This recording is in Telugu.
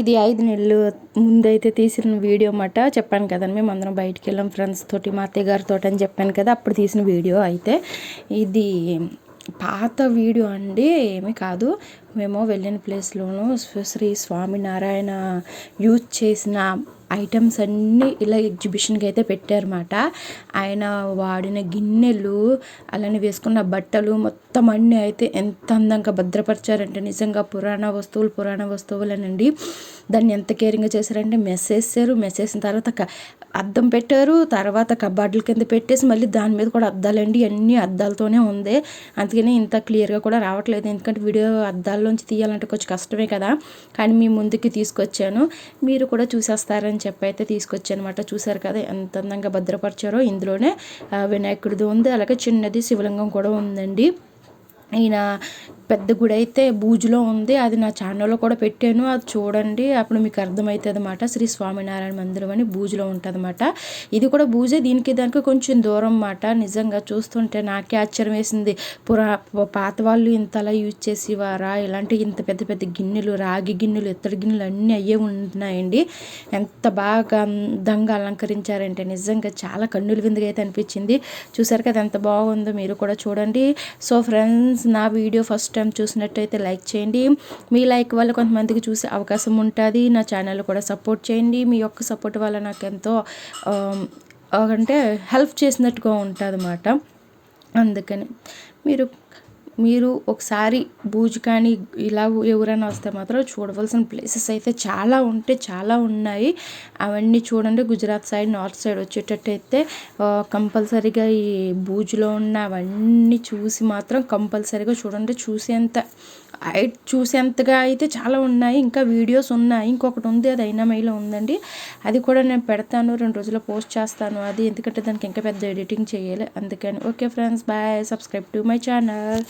ఇది ఐదు నెలలు ముందైతే తీసిన వీడియో మాట చెప్పాను కదండి మేము అందరం బయటికి వెళ్ళాం ఫ్రెండ్స్ తోటి మా అత్తయ్య గారితో అని చెప్పాను కదా అప్పుడు తీసిన వీడియో అయితే. ఇది పాత వీడియో అండి ఏమీ కాదు. మేము వెళ్ళిన ప్లేస్లోను శ్రీ స్వామినారాయణ యూజ్ చేసిన ఐటమ్స్ అన్నీ ఇలా ఎగ్జిబిషన్కి అయితే పెట్టారన్నమాట. ఆయన వాడిన గిన్నెలు అలానే వేసుకున్న బట్టలు మొత్తం అన్నీ అయితే ఎంత అందంగా భద్రపరిచారంటే నిజంగా పురాణ వస్తువులు పురాణ వస్తువులనండి. దాన్ని ఎంత కేరింగ్గా చేశారంటే మెస్ వేసారు. మెస్ వేసిన తర్వాత అద్దం పెట్టారు. తర్వాత కబాడ్ల కింద పెట్టేసి మళ్ళీ దాని మీద కూడా అద్దాలండి. అన్ని అద్దాలతోనే ఉంది. అందుకని ఇంత క్లియర్గా కూడా రావట్లేదు. ఎందుకంటే వీడియో అద్దాల్లోంచి తీయాలంటే కొంచెం కష్టమే కదా. కానీ మీ ముందుకి తీసుకొచ్చాను. మీరు కూడా చూసేస్తారని చెప్పి అయితే తీసుకొచ్చానమాట. చూసారు కదా ఎంత అందంగా భద్రపరిచారో. ఇందులోనే వినాయకుడిది ఉంది. అలాగే చిన్నది శివలింగం కూడా ఉందండి. ఈయన పెద్ద గుడి అయితే బూజులో ఉంది అది నా ఛానల్లో కూడా పెట్టాను అది చూడండి అప్పుడు మీకు అర్థమవుతుంది అనమాట శ్రీ స్వామినారాయణ మందిరం అని బూజులో ఉంటుంది అనమాట ఇది కూడా బూజే దీనికి దానికి కొంచెం దూరం మాట నిజంగా చూస్తుంటే నాకే ఆశ్చర్యం వేసింది. పురా పాత వాళ్ళు ఇంతలా యూజ్ చేసేవారా? ఇలాంటి ఇంత పెద్ద పెద్ద గిన్నెలు రాగి గిన్నెలు ఇత్తడి గిన్నెలు అన్నీ అయ్యే ఉంటున్నాయండి ఎంత బాగా అందంగా అలంకరించారంటే నిజంగా చాలా కన్నుల విందుగా అయితే అనిపించింది. చూసారు కదా ఎంత బాగుందో మీరు కూడా చూడండి. సో ఫ్రెండ్స్ నా వీడియో ఫస్ట్ టైం చూసినట్టయితే లైక్ చేయండి. మీ లైక్ వల్ల కొంతమందికి చూసే అవకాశం ఉంటుంది. నా ఛానల్ కూడా సపోర్ట్ చేయండి. మీ యొక్క సపోర్ట్ వల్ల నాకు ఎంతో అంటే హెల్ప్ చేసినట్టుగా ఉంటుంది అన్నమాట అందుకని మీరు మీరు ఒకసారి బూజు కానీ ఇలా ఎవరైనా వస్తే మాత్రం చూడవలసిన ప్లేసెస్ అయితే చాలా ఉంటే చాలా ఉన్నాయి. అవన్నీ చూడండి. గుజరాత్ సైడ్ నార్త్ సైడ్ వచ్చేటట్టయితే కంపల్సరీగా ఈ బూజులో ఉన్న అవన్నీ చూసి మాత్రం కంపల్సరీగా చూడండి. చూసేంత చూసేంతగా అయితే చాలా ఉన్నాయి. ఇంకా వీడియోస్ ఉన్నాయి. ఇంకొకటి ఉంది. అది అయినా మైలో ఉందండి. అది కూడా నేను పెడతాను. రెండు రోజుల్లో పోస్ట్ చేస్తాను. అది ఎందుకంటే దానికి ఇంకా పెద్ద ఎడిటింగ్ చేయాలి. అందుకని. Okay friends bye subscribe to my channel